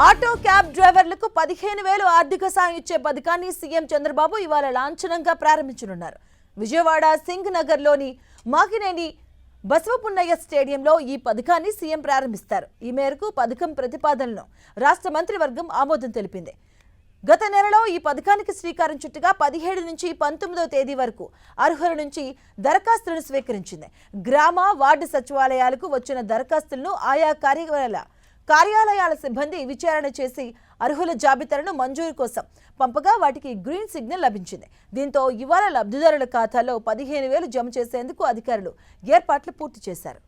Auto cab డ్రైవర్లకు పదిహేను వేలు ఆర్థిక సాయం ఇచ్చే పథకాన్ని సీఎం చంద్రబాబు ఇవాళ లాంఛనంగా ప్రారంభించనున్నారు. విజయవాడ సింగ్ నగర్లోని మాకినేని బసవపున్నయ్య స్టేడియంలో ఈ పథకాన్ని సీఎం ప్రారంభిస్తారు. ఈ మేరకు పథకం ప్రతిపాదనను రాష్ట్ర మంత్రివర్గం ఆమోదం తెలిపింది. గత నెలలో ఈ పథకానికి శ్రీకారం చుట్టుగా పదిహేడు నుంచి పంతొమ్మిదవ తేదీ వరకు అర్హుల నుంచి దరఖాస్తులను స్వీకరించింది. గ్రామ వార్డు సచివాలయాలకు వచ్చిన దరఖాస్తులను ఆయా కార్యాలయాల కార్యాలయాల సిబ్బంది విచారణ చేసి అర్హుల జాబితాలను మంజూరు కోసం పంపగా వాటికి గ్రీన్ సిగ్నల్ లభించింది. దీంతో ఇవాళ లబ్ధిదారుల ఖాతాలో పదిహేను వేలు జమ చేసేందుకు అధికారులు ఏర్పాట్లు పూర్తి చేశారు.